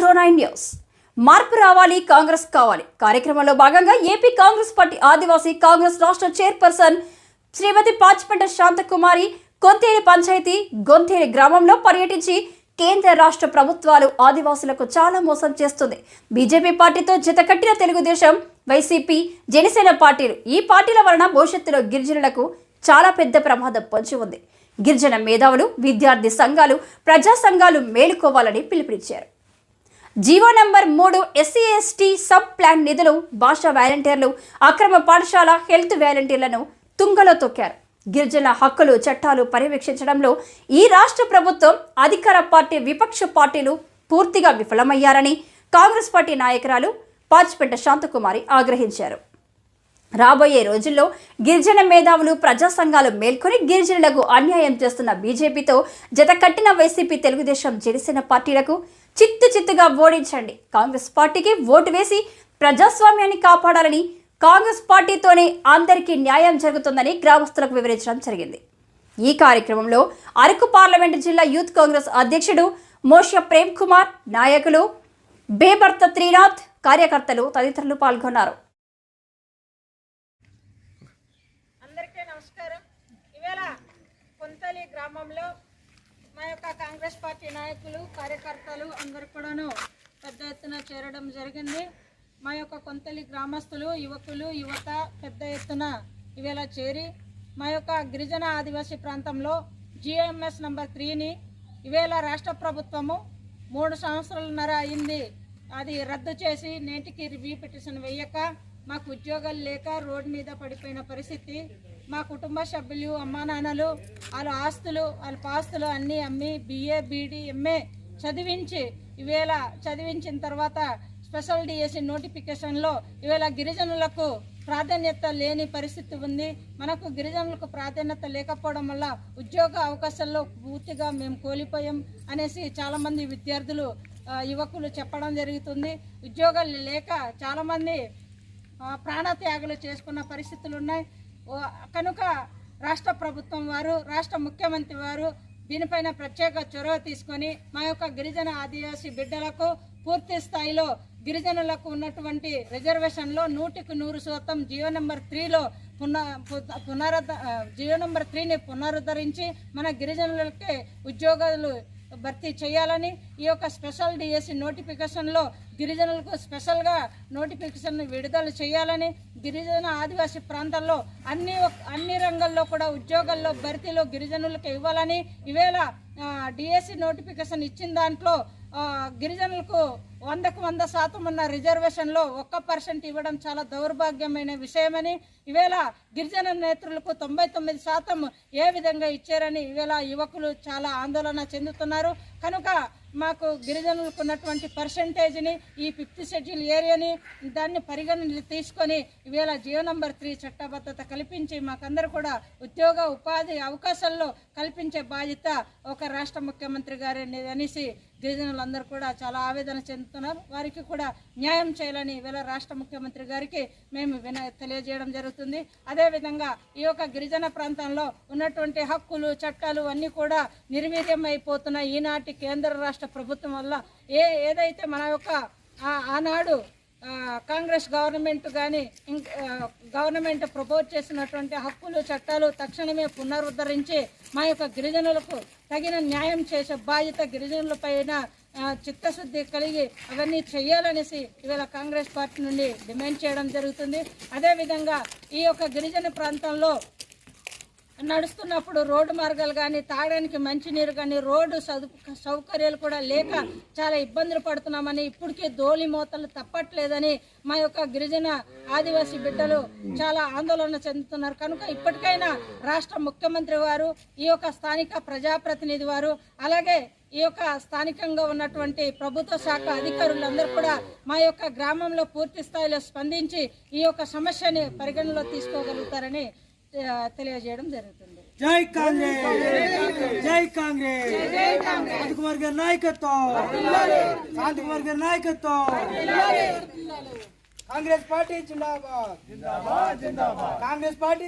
To nine news. మార్పు రావాలి కాంగ్రెస్ కావాలి. కార్యక్రమంలో భాగంగా A P Congress party Adivasi Congress రాష్ట్ర చైర్పర్సన్ శ్రీమతి పాచిపెంట శాంతకుమారి కొంతేరి పంచాయతీ గొంతేరి గ్రామంలో పర్యటించి కేంద్ర రాష్ట్ర ప్రభుత్వాలు ఆదివాసులకు చాలా మోసం చేస్తుంది. బీజేపీ పార్టీతో జతకట్టిన తెలుగుదేశం వైసీపీ జనసేన పార్టీలు ఈ పార్టీల వలన భవిష్యత్తులో గిరిజనులకు చాలా పెద్ద ప్రమాదం పొంచి ఉంది. గిరిజన మేధావులు విద్యార్థి సంఘాలు ప్రజా సంఘాలు మేలుకోవాలని పిలుపునిచ్చారు. జీవో నంబర్ మూడు S C S T sub plan నిధులు భాషా వాలంటీర్లు అక్రమ పాఠశాల హెల్త్ వాలంటీర్లను తుంగలో తొక్కారు. గిరిజన హక్కులు చట్టాలు పర్యవేక్షించడంలో ఈ రాష్ట్ర ప్రభుత్వం అధికార పార్టీ విపక్ష పార్టీలు పూర్తిగా విఫలమయ్యారని కాంగ్రెస్ పార్టీ నాయకురాలు పాచిపెట్ట శాంతకుమారి ఆగ్రహించారు. రాబోయే రోజుల్లో గిరిజన మేధావులు ప్రజా సంఘాలు మేల్కొని గిరిజనులకు అన్యాయం చేస్తున్న బీజేపీతో జత కట్టిన వైసీపీ తెలుగుదేశం జనసేన పార్టీలకు చిత్తు చిత్తుగా ఓడించండి. కాంగ్రెస్ పార్టీకి ఓటు వేసి ప్రజాస్వామ్యాన్ని కాపాడాలని కాంగ్రెస్ పార్టీతోనే అందరికీ న్యాయం జరుగుతుందని గ్రామస్తులకు వివరించడం జరిగింది. ఈ కార్యక్రమంలో అరకు పార్లమెంటు జిల్లా యూత్ కాంగ్రెస్ అధ్యక్షుడు మోష ప్రేమ్ కుమార్ నాయకులు బేభర్త త్రీనాథ్ కార్యకర్తలు తదితరులు పాల్గొన్నారు. అందరికీ నమస్కారం. గ్రామంలో మా యొక్క కాంగ్రెస్ పార్టీ నాయకులు కార్యకర్తలు అందరు కూడాను పెద్ద ఎత్తున చేరడం జరిగింది. మా యొక్క కొంతలి గ్రామస్తులు యువకులు యువత పెద్ద ఎత్తున ఇవేళ చేరి మా యొక్క గిరిజన ఆదివాసీ ప్రాంతంలో జిఎంఎస్ నంబర్ త్రీని ఇవేళ రాష్ట్ర ప్రభుత్వము మూడు సంవత్సరాలన్నర అయింది. అది రద్దు చేసి నేటికి రివ్యూ పిటిషన్ వేయక మాకు ఉద్యోగాలు లేక రోడ్డు మీద పడిపోయిన పరిస్థితి. మా కుటుంబ సభ్యులు అమ్మా నాన్నలు వాళ్ళ ఆస్తులు వాళ్ళ పాస్తులు అన్నీ అమ్మి బిఏ బీడీ ఎంఏ చదివించి ఈవేళ చదివించిన తర్వాత స్పెషల్ డిఎస్సి నోటిఫికేషన్లో ఈవేళ గిరిజనులకు ప్రాధాన్యత లేని పరిస్థితి ఉంది. మనకు గిరిజనులకు ప్రాధాన్యత లేకపోవడం వల్ల ఉద్యోగ అవకాశాల్లో పూర్తిగా మేము కోల్పోయాం అనేసి చాలామంది విద్యార్థులు యువకులు చెప్పడం జరుగుతుంది. ఉద్యోగాలు లేక చాలామంది ప్రాణత్యాగులు చేసుకున్న పరిస్థితులు ఉన్నాయి. కనుక రాష్ట్ర ప్రభుత్వం వారు రాష్ట్ర ముఖ్యమంత్రి వారు దీనిపైన ప్రత్యేక చొరవ తీసుకొని మా యొక్క గిరిజన ఆదివాసీ బిడ్డలకు పూర్తి స్థాయిలో గిరిజనులకు ఉన్నటువంటి రిజర్వేషన్లో నూటికి నూరు శాతం జియో నెంబర్ త్రీలో పున పు- పునరుద్ధ జియో నెంబర్ త్రీని పునరుద్ధరించి మన గిరిజనులకి ఉద్యోగాలు భర్తీ చేయాలని ఈ యొక్క స్పెషల్ డిఎస్సి నోటిఫికేషన్లో గిరిజనులకు స్పెషల్గా నోటిఫికేషన్ విడుదల చేయాలని గిరిజన ఆదివాసీ ప్రాంతాల్లో అన్ని అన్ని రంగాల్లో కూడా ఉద్యోగాల్లో భర్తీలో గిరిజనులకు ఇవ్వాలని ఈవేళ డిఎస్సి నోటిఫికేషన్ ఇచ్చిన దాంట్లో గిరిజనులకు వందకు వంద శాతం ఉన్న రిజర్వేషన్లో ఒక్క పర్సెంట్ ఇవ్వడం చాలా దౌర్భాగ్యమైన విషయమని ఈవేళ గిరిజన నేతలకు తొంభై తొమ్మిది శాతం ఏ విధంగా ఇచ్చారని ఈవేళ యువకులు చాలా ఆందోళన చెందుతున్నారు. కనుక మాకు గిరిజనులకు ఉన్నటువంటి పర్సంటేజ్ని ఈ ఫిఫ్త్ షెడ్యూల్ ఏరియాని దాన్ని పరిగణన తీసుకొని ఈవేళ జియో నంబర్ త్రీ చట్టబద్ధత కల్పించి మాకందరూ కూడా ఉద్యోగ ఉపాధి అవకాశాల్లో కల్పించే బాధ్యత ఒక రాష్ట్ర ముఖ్యమంత్రి గారి అనేసి గిరిజనులందరూ కూడా చాలా ఆవేదన చెందుతున్నారు. వారికి కూడా న్యాయం చేయాలని ఈవేళ రాష్ట్ర ముఖ్యమంత్రి గారికి మేము విన తెలియజేయడం జరుగుతుంది. అదేవిధంగా ఈ యొక్క గిరిజన ప్రాంతంలో ఉన్నటువంటి హక్కులు చట్టాలు అన్నీ కూడా నిర్వీర్యమైపోతున్న ఈనాటి కేంద్ర రాష్ట్ర ప్రభుత్వం వల్ల ఏ ఏదైతే మన యొక్క ఆ- ఆనాడు కాంగ్రెస్ గవర్నమెంట్ కానీ గవర్నమెంట్ ప్రపోజ్ చేసినటువంటి హక్కులు చట్టాలు తక్షణమే పునరుద్ధరించి మా యొక్క గిరిజనులకు తగిన న్యాయం చేసే బాధ్యత గిరిజనులపైన చిత్తశుద్ధి కలిగి అవన్నీ చేయాలనేసి ఇవాళ కాంగ్రెస్ పార్టీ నుండి డిమాండ్ చేయడం జరుగుతుంది. అదేవిధంగా ఈ యొక్క గిరిజన ప్రాంతంలో నడుస్తున్నప్పుడు రోడ్డు మార్గాలు కానీ తాగడానికి మంచినీరు కానీ రోడ్డు సదు సౌకర్యాలు కూడా లేక చాలా ఇబ్బందులు పడుతున్నామని ఇప్పటికే ధోళి మోతలు తప్పట్లేదని మా యొక్క గిరిజన ఆదివాసీ బిడ్డలు చాలా ఆందోళన చెందుతున్నారు. కనుక ఇప్పటికైనా రాష్ట్ర ముఖ్యమంత్రి వారు ఈ యొక్క స్థానిక ప్రజాప్రతినిధి వారు అలాగే ఈ యొక్క స్థానికంగా ఉన్నటువంటి ప్రభుత్వ శాఖ అధికారులందరూ కూడా మా యొక్క గ్రామంలో పూర్తి స్థాయిలో స్పందించి ఈ యొక్క సమస్యని పరిగణలో తీసుకోగలుగుతారని తెలియజేయడం జరుగుతుంది. జై కాంగ్రెస్! జై కాంగ్రెస్! శాంతి కుమార్ గారి నాయకత్వం! శాంతి కుమార్ గారి నాయకత్వం! కాంగ్రెస్ పార్టీ జిందాబాద్! కాంగ్రెస్ పార్టీ